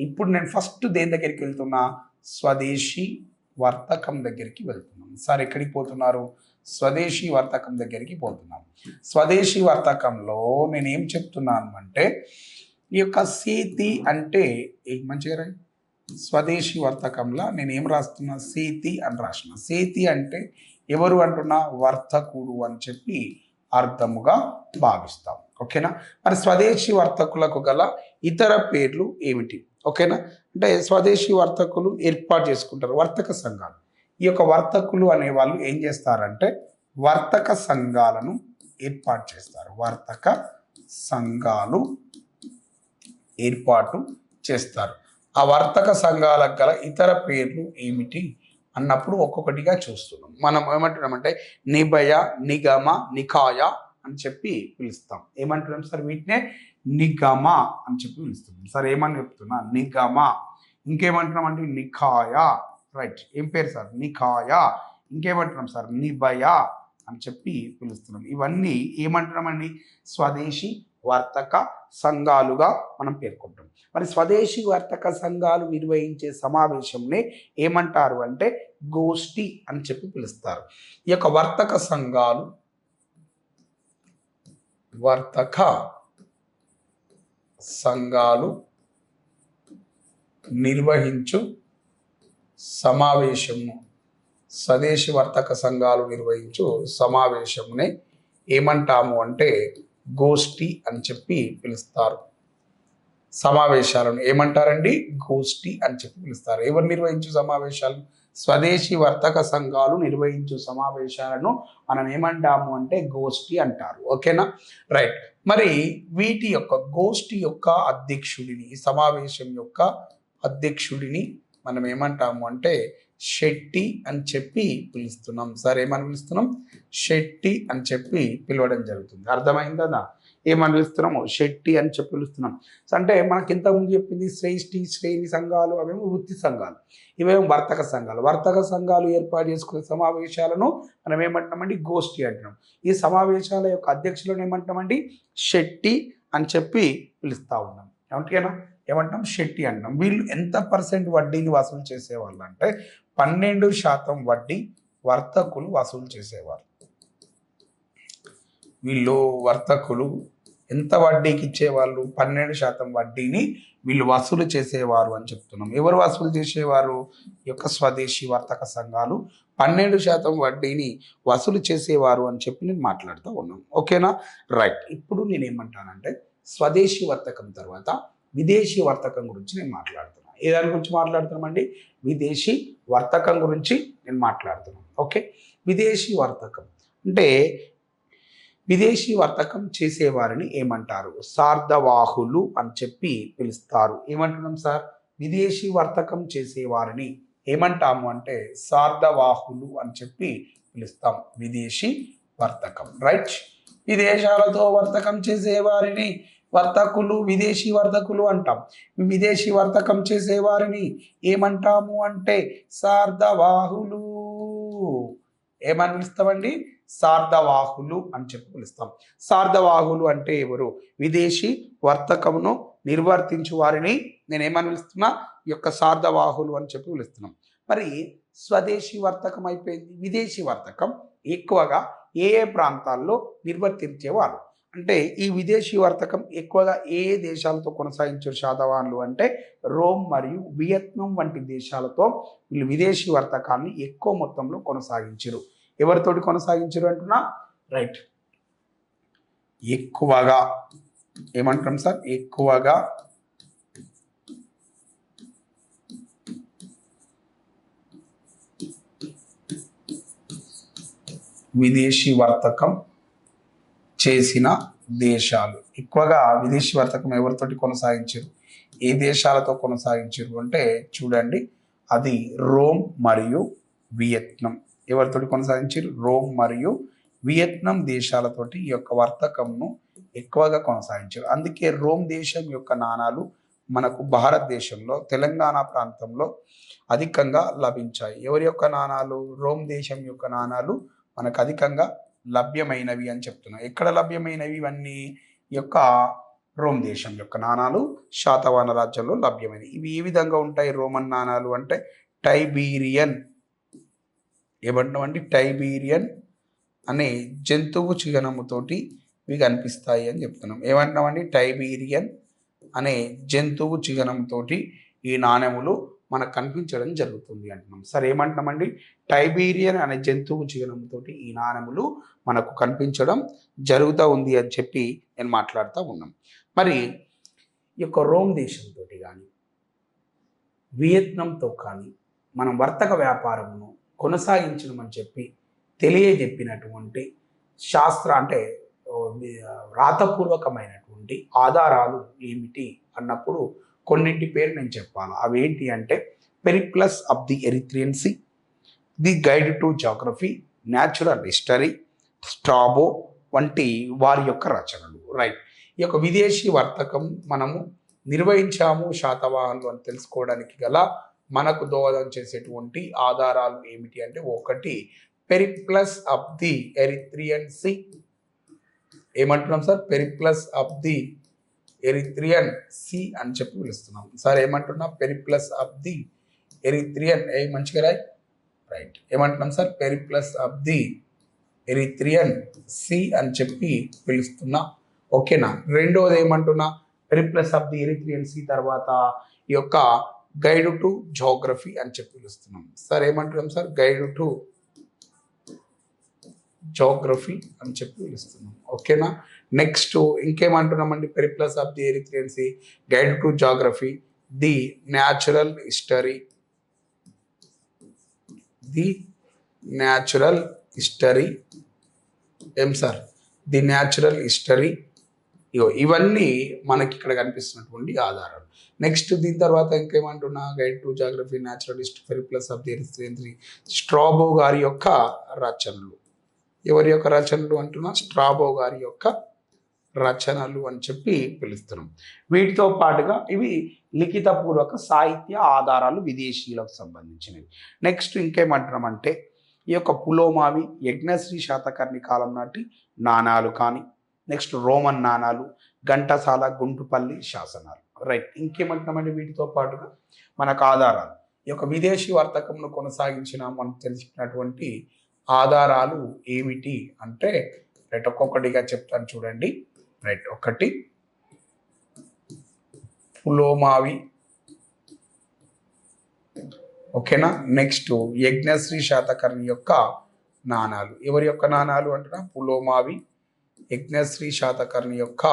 ఇప్పుడు నేను ఫస్ట్ దేని దగ్గరికి వెళ్తున్నా? స్వదేశీ వర్తకం దగ్గరికి వెళ్తున్నాం సార్ ఎక్కడికి పోతున్నారు? స్వదేశీ వర్తకం దగ్గరికి పోతున్నాం స్వదేశీ వర్తకంలో నేను ఏం చెప్తున్నాను అంటే ఈ యొక్క సీతి అంటే మంచిగా రాయి. స్వదేశీ వర్తకంలో నేను ఏం రాస్తున్నా? సీతి అని రాసిన సీతి అంటే ఎవరు అంటున్నా? వర్తకుడు అని చెప్పి అర్థముగా భావిస్తాం. ఓకేనా? మరి స్వదేశీ వర్తకులకు గల ఇతర పేర్లు ఏమిటి? ఓకేనా? అంటే స్వదేశీ వర్తకులు ఏర్పాటు చేసుకుంటారు. వర్తక సంఘాలు. ఈ యొక్క వర్తకులు అనే వాళ్ళు ఏం చేస్తారంటే వర్తక సంఘాలను ఏర్పాటు చేస్తారు. వర్తక సంఘాలు ఏర్పాటు చేస్తారు. ఆ వర్తక సంఘాలకు గల ఇతర పేర్లు ఏమిటి అన్నప్పుడు ఒక్కొక్కటిగా చూస్తున్నాం. మనం ఏమంటున్నామంటే నిభయ నిగమ నికాయ అని చెప్పి పిలుస్తాం. ఏమంటున్నాం సార్ వీటినే? నిగమ అని చెప్పి పిలుస్తున్నాం సార్ ఏమని చెప్తున్నా? నిగమ. ఇంకేమంటున్నాం అంటే రైట్. ఏం పేరు సార్? నిఖాయ. ఇంకేమంటున్నాం సార్? నిభయ అని చెప్పి పిలుస్తున్నాం. ఇవన్నీ ఏమంటున్నామండి స్వదేశీ వర్తక సంఘాలుగా మనం పేర్కొంటాం. మరి స్వదేశీ వర్తక సంఘాలు నిర్వహించే సమావేశంని ఏమంటారు అంటే గోష్ఠి అని చెప్పి పిలుస్తారు. ఈ యొక్క వర్తక సంఘాలు వర్తక సంఘాలు నిర్వహించు సమావేశము స్వదేశీ వర్తక సంఘాలు నిర్వహించు సమావేశమునే ఏమంటాము అంటే గోష్ఠి అని చెప్పి పిలుస్తారు. సమావేశాలను ఏమంటారండి? గోష్ఠి అని చెప్పి పిలుస్తారు. ఎవరు నిర్వహించు సమావేశాలు స్వదేశీ వర్తక సంఘాలు నిర్వహించు సమావేశాలను మనం ఏమంటాము అంటే గోష్ఠి అంటారు. ఓకేనా? రైట్. మరి వీటి యొక్క గోష్ఠి యొక్క అధ్యక్షుడిని ఈ సమావేశం యొక్క అధ్యక్షుడిని మనం ఏమంటాము అంటే షెట్టి అని చెప్పి పిలుస్తున్నాం. సరే ఏమని పిలుస్తున్నాం? షెట్టి అని చెప్పి పిలవడం జరుగుతుంది. అర్థమైందా? ఏమని పిలుస్తున్నాము? షెట్టి అని చెప్పి పిలుస్తున్నాం. అంటే మనకి ఇంతకుముందు చెప్పింది శ్రేష్ఠి శ్రేణి సంఘాలు అవేమో వృత్తి సంఘాలు. ఇవేమో వర్తక సంఘాలు. వర్తక సంఘాలు ఏర్పాటు చేసుకునే సమావేశాలను మనం ఏమంటున్నామండి? గోష్ఠి అంటున్నాం. ఈ సమావేశాల యొక్క అధ్యక్షులను ఏమంటామండి షెట్టి అని చెప్పి పిలుస్తా ఉన్నాం. ఏమంటేనా ఏమంటాం షెట్టి అంటాం వీళ్ళు ఎంత పర్సెంట్ వడ్డీని వసూలు చేసేవాళ్ళు అంటే పన్నెండు శాతం వడ్డీ వర్తకులు వసూలు చేసేవారు వీళ్ళు వర్తకులు ఎంత వడ్డీకి ఇచ్చేవాళ్ళు? పన్నెండు శాతం వడ్డీని వీళ్ళు వసూలు చేసేవారు అని చెప్తున్నాం. ఎవరు వసూలు చేసేవారు? యొక్క స్వదేశీ వర్తక సంఘాలు పన్నెండు శాతం వడ్డీని వసూలు చేసేవారు అని చెప్పి నేను మాట్లాడుతూ ఉన్నాను ఓకేనా? రైట్. ఇప్పుడు నేను ఏమంటానంటే స్వదేశీ వర్తకం తర్వాత విదేశీ వర్తకం గురించి నేను మాట్లాడుతున్నాను ఏ దాని గురించి మాట్లాడుతున్నామండి? విదేశీ వర్తకం గురించి నేను మాట్లాడుతున్నాను ఓకే? విదేశీ వర్తకం అంటే విదేశీ వర్తకం చేసేవారిని ఏమంటారు? సార్ధవాహులు అని చెప్పి పిలుస్తారు. ఏమంటున్నాం సార్? విదేశీ వర్తకం చేసేవారిని ఏమంటాము అంటే సార్ధవాహులు అని చెప్పి పిలుస్తాం. విదేశీ వర్తకం. రైట్? విదేశాలతో వర్తకం చేసేవారిని వర్తకులు విదేశీ వర్తకులు అంటాం. విదేశీ వర్తకం చేసేవారిని ఏమంటాము అంటే సార్ధవాహులు. ఏమని పిలుస్తామండి? సార్ధవాహులు అని చెప్పి పిలుస్తాం. సార్ధవాహులు అంటే ఎవరు? విదేశీ వర్తకమును నిర్వర్తించు వారిని నేను పిలుస్తున్నా? ఈ యొక్క సార్ధవాహులు అని చెప్పి పిలుస్తున్నాం. మరి స్వదేశీ వర్తకం అయిపోయింది. విదేశీ వర్తకం ఎక్కువగా ఏ ఏ ప్రాంతాల్లో నిర్వర్తించేవారు? అంటే ఈ విదేశీ వర్తకం ఎక్కువగా ఏ దేశాలతో కొనసాగించారు శాతవాహనులు అంటే రోమ్ మరియు వియత్నాం వంటి దేశాలతో వీళ్ళు విదేశీ వర్తకాన్ని ఎక్కువ మొత్తంలో కొనసాగించారు. ఎవరితోటి కొనసాగించారు అంటున్నా? రైట్ ఎక్కువగా ఏమంటాం సార్? ఎక్కువగా విదేశీ వర్తకం చేసిన దేశాలు. ఎక్కువగా విదేశీ వర్తకం ఎవరితోటి కొనసాగించారు? ఏ దేశాలతో కొనసాగించారు? అంటే చూడండి అది రోమ్ మరియు వియత్నాం. ఎవరితోటి కొనసాగించారు? రోమ్ మరియు వియత్నాం దేశాలతోటి ఈ యొక్క వర్తకంను ఎక్కువగా కొనసాగించారు. అందుకే రోమ్ దేశం యొక్క నాణాలు మనకు భారతదేశంలో తెలంగాణ ప్రాంతంలో అధికంగా లభించాయి. ఎవరి యొక్క నాణాలు? రోమ్ దేశం యొక్క నాణాలు మనకు అధికంగా లభ్యమైనవి అని చెప్తున్నాం ఎక్కడ లభ్యమైనవి? ఇవన్నీ యొక్క రోమ్ దేశం యొక్క నాణాలు శాతవాన రాజ్యంలో లభ్యమైనవి. ఇవి ఏ విధంగా ఉంటాయి? రోమన్ నాణాలు అంటే టైబీరియన్ ఏమంటామండి? టైబీరియన్ అనే జంతువు చిహ్నముతోటి ఇవి కనిపిస్తాయి అని చెప్తున్నాం. ఏమంటామండి? టైబీరియన్ అనే జంతువు చిహ్నంతోటి ఈ నాణ్యములు మనకు కనిపించడం జరుగుతుంది అంటున్నాం. సరే ఏమంటున్నామండి టైబీరియన్ అనే జంతువు చిహ్నంతో ఈ నాణెములు మనకు కనిపించడం జరుగుతూ ఉంది అని చెప్పి నేను మాట్లాడుతూ ఉన్నాం. మరి ఈ యొక్క రోమ్ దేశంతో కానీ వియత్నంతో కానీ మనం వర్తక వ్యాపారమును కొనసాగించడమని చెప్పి తెలియజెప్పినటువంటి శాస్త్ర అంటే వ్రాతపూర్వకమైనటువంటి రాతపూర్వకమైనటువంటి ఆధారాలు ఏమిటి అన్నప్పుడు కొన్నింటి పేరు నేను చెప్పాను అవి ఏంటి అంటే Periplus of the Erythraean Sea the guide to geography natural history Strabo వంటి వారి యొక్క రచనలు. రైట్. ఈ యొక్క విదేశీ వర్తకం మనము నిర్వహించాము శాతవాహనులు అని తెలుసుకోవడానికి గల మనకు దోహదం చేసేటువంటి ఆధారాలు ఏమిటి అంటే ఒకటి Periplus of the Erythraean Sea. ఏమంటున్నాం sir? Periplus of the Erythraean Sea అని చెప్పి పిలుస్తున్నాం. సార్ ఏమంటున్నా? Periplus of the Erythraean. ఏ మంచిగా రాయ్? రైట్. ఏమంటున్నాం sir? Periplus of the Erythraean Sea అని చెప్పి పిలుస్తున్నా. ఓకేనా? రెండవది ఏమంటున్నా? Periplus of the Erythraean Sea తర్వాత ఈ యొక్క గైడ్ టు జోగ్రఫీ అని చెప్పి పిలుస్తున్నాం. సార్ ఏమంటున్నాం సార్? గైడ్ టు జోగ్రఫీ అని చెప్పి పిలుస్తున్నాం. ఓకేనా? Next ఇంకేమంటున్నామండి? Periplus of the Erythraean Sea guide to geography the natural history the natural history ఏం సార్? ది న్యాచురల్ హిస్టరీ ఇవన్నీ మనకి ఇక్కడ కనిపిస్తున్నటువంటి ఆధారాలు. నెక్స్ట్ దీని తర్వాత ఇంకేమంటున్నా guide to geography naturalist history plus of Strabo గారి యొక్క రచనలు. ఎవరి యొక్క రచనలు అంటున్నా? స్ట్రాబో గారి యొక్క రచనలు అని చెప్పి పిలుస్తున్నాం. వీటితో పాటుగా ఇవి లిఖితపూర్వక సాహిత్య ఆధారాలు విదేశీయులకు సంబంధించినవి. నెక్స్ట్ ఇంకేమంటున్నామంటే ఈ యొక్క పులోమావి యజ్ఞశ్రీ శాతకర్ణి కాలం నాటి నాణాలు కానీ నెక్స్ట్ రోమన్ నాణాలు ఘంటసాల గుంటుపల్లి శాసనాలు. రైట్ ఇంకేమంటున్నామంటే వీటితో పాటుగా మనకు ఆధారాలు. ఈ యొక్క విదేశీ వర్తకంను కొనసాగించిన మనం తెలిసినటువంటి ఆధారాలు ఏమిటి అంటే రైట్ ఒక్కొక్కటిగా చెప్తాను చూడండి. రైట్ ఒకటి. పులోమావి. ఓకేనా? నెక్స్ట్ యజ్ఞశ్రీ శాతకర్ణి యొక్క నాణాలు. ఎవరి యొక్క నాణాలు అంటున్నా? పులోమావి యజ్ఞశ్రీ శాతకర్ణి యొక్క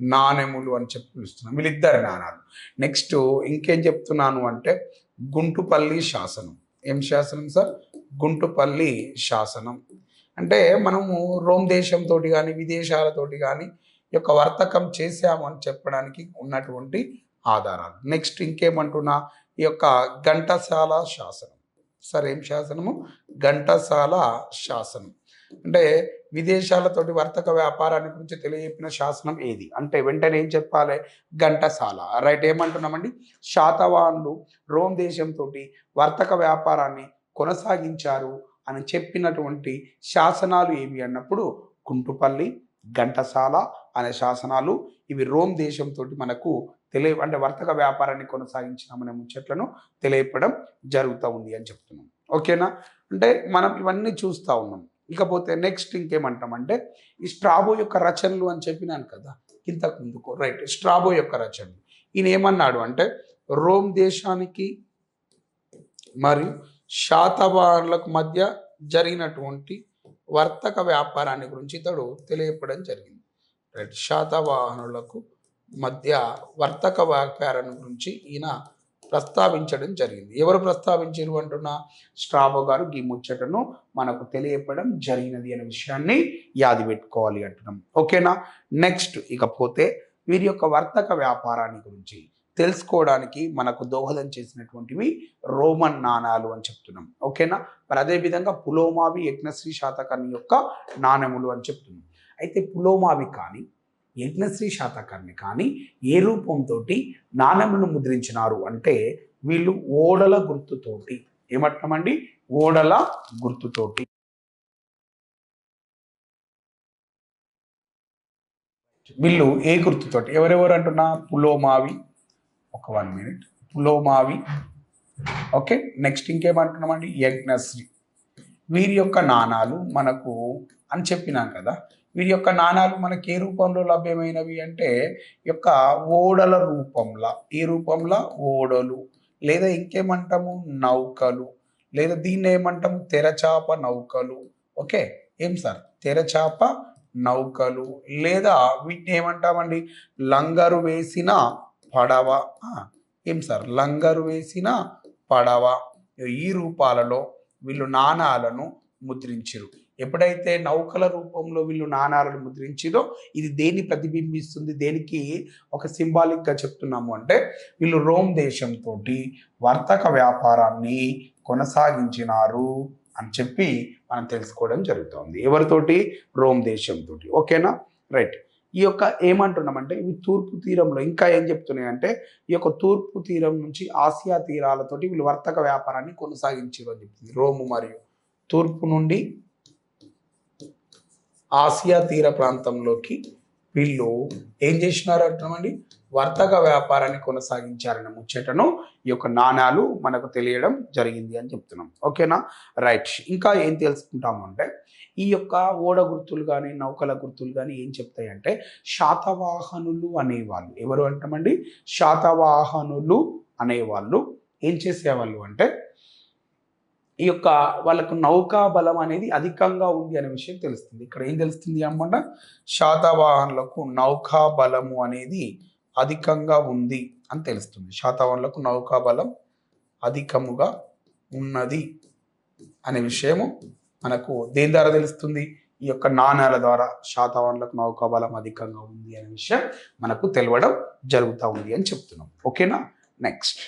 నాణెములు అని చెప్పి పిలుస్తున్నాం. వీళ్ళిద్దరు నాణాలు. నెక్స్ట్ ఇంకేం చెప్తున్నాను అంటే గుంటుపల్లి శాసనం. ఏం శాసనం సార్? గుంటుపల్లి శాసనం. అంటే మనము రోమ్ దేశంతో కానీ విదేశాలతోటి కానీ యొక్క వర్తకం చేశాము అని చెప్పడానికి ఉన్నటువంటి ఆధారాలు. నెక్స్ట్ ఇంకేమంటున్నా? ఈ యొక్క ఘంటసాల శాసనం. సార్ ఏం శాసనము? ఘంటసాల శాసనం. అంటే విదేశాలతోటి వర్తక వ్యాపారాన్ని గురించి తెలియజెప్పిన శాసనం ఏది? అంటే వెంటనే ఏం చెప్పాలి? ఘంటసాల. రైట్ ఏమంటున్నామండి? శాతవాన్లు రోమ్ దేశంతో వర్తక వ్యాపారాన్ని కొనసాగించారు అని చెప్పినటువంటి శాసనాలు ఏవి అన్నప్పుడు కుంటుపల్లి ఘంటసాల అనే శాసనాలు ఇవి రోమ్ దేశంతో మనకు తెలియ అంటే వర్తక వ్యాపారాన్ని కొనసాగించినామనే ముచ్చట్లను తెలియపడం జరుగుతూ ఉంది అని చెప్తున్నాం. ఓకేనా? అంటే మనం ఇవన్నీ చూస్తూ ఉన్నాం. ఇకపోతే నెక్స్ట్ ఇంకేమంటామంటే ఈ స్ట్రాబో యొక్క రచనలు అని చెప్పినాను కదా ఇంతకు ముందుకు. రైట్ స్ట్రాబో యొక్క రచనలు. ఈయన ఏమన్నాడు అంటే రోమ్ దేశానికి మరియు శాతవాహనులకు మధ్య జరిగినటువంటి వర్తక వ్యాపారాన్ని గురించి ఇతడు తెలియపడం జరిగింది. రైట్ శాతవాహనులకు మధ్య వర్తక వ్యాపారం గురించి ఈయన ప్రస్తావించడం జరిగింది. ఎవరు ప్రస్తావించారు అంటున్నా? స్ట్రాబో గారు ఈ ముచ్చటను మనకు తెలియపడం జరిగినది అనే విషయాన్ని యాది పెట్టుకోవాలి అంటున్నాం. ఓకేనా? నెక్స్ట్ ఇకపోతే వీరి యొక్క వర్తక వ్యాపారాన్ని గురించి తెలుసుకోవడానికి మనకు దోహదం చేసినటువంటివి రోమన్ నాణాలు అని చెప్తున్నాం. ఓకేనా? మరి అదేవిధంగా పులోమావి యజ్ఞశ్రీ శాతకర్ణి యొక్క నాణెములు అని చెప్తున్నాం. అయితే పులోమావి కానీ యజ్ఞశ్రీ శాతకర్ణి. కానీ ఏ రూపంతో నాణెములను ముద్రించినారు అంటే వీళ్ళు ఓడల గుర్తుతోటి. ఏమంటామండి ఓడల గుర్తుతోటి. వీళ్ళు ఏ గుర్తుతోటి? ఎవరెవరు అంటున్నా? పులోమావి. ఒక one minute. Pulumavi. Okay next ఇంకేమంటున్నామండి? Yajnashri. వీరి యొక్క నాణాలు మనకు అని చెప్పినాం కదా వీరి యొక్క నాణాలు మనకి ఏ రూపంలో లభ్యమైనవి అంటే ఈ యొక్క ఓడల రూపంలో ఈ రూపంలో ఓడలు లేదా ఇంకేమంటాము నౌకలు లేదా దీన్ని ఏమంటాము తెరచాప నౌకలు. ఓకే ఏం సార్? తెరచాప నౌకలు లేదా వీటిని ఏమంటామండి? లంగరు వేసిన పడవ. ఏం సార్? లంగరు వేసిన పడవ. ఈ రూపాలలో వీళ్ళు నాణాలను ముద్రించరు ఎప్పుడైతే నౌకల రూపంలో వీళ్ళు నాణాలను ముద్రించిదో ఇది దేన్ని ప్రతిబింబిస్తుంది? దేనికి ఒక సింబాలిక్గా చెప్తున్నాము అంటే వీళ్ళు రోమ్ దేశంతో వర్తక వ్యాపారాన్ని కొనసాగించినారు అని చెప్పి మనం తెలుసుకోవడం జరుగుతుంది. ఎవరితోటి? రోమ్ దేశంతో ఓకేనా? రైట్. ఈ యొక్క ఏమంటున్నామంటే ఇవి తూర్పు తీరంలో ఇంకా ఏం చెప్తున్నాయంటే ఈ యొక్క తూర్పు తీరం నుంచి ఆసియా తీరాలతోటి వీళ్ళు వర్తక వ్యాపారాన్ని కొనసాగించారు అని చెప్తుంది. రోము మరియు తూర్పు నుండి ఆసియా తీర ప్రాంతంలోకి వీళ్ళు ఏం చేసినారు అంటున్నామండి వర్తక వ్యాపారాన్ని కొనసాగించారన్న ముచ్చటను ఈ యొక్క నాణాలు మనకు తెలియడం జరిగింది అని చెప్తున్నాం. ఓకేనా? రైట్. ఇంకా ఏం తెలుసుకుంటామంటే ఈ యొక్క ఓడ గుర్తులు కానీ నౌకల గుర్తులు కానీ ఏం చెప్తాయంటే శాతవాహనులు అనేవాళ్ళు. ఎవరు అంటామండి? శాతవాహనులు అనేవాళ్ళు. ఏం చేసేవాళ్ళు అంటే ఈ యొక్క వాళ్ళకు నౌకా బలం అనేది అధికంగా ఉంది అనే విషయం తెలుస్తుంది. ఇక్కడ ఏం తెలుస్తుంది అనమాట శాతవాహనులకు నౌకా బలము అనేది అధికంగా ఉంది అని తెలుస్తుంది. శాతవాహనులకు నౌకా బలం అధికముగా ఉన్నది అనే విషయము మనకు దేని ద్వారా తెలుస్తుంది? ఈ యొక్క నాణ్యాల ద్వారా శాతవాహనులకు నౌకా బలం అధికంగా ఉంది అనే విషయం మనకు తెలవడం జరుగుతూ ఉంది అని చెప్తున్నాం. ఓకేనా? నెక్స్ట్.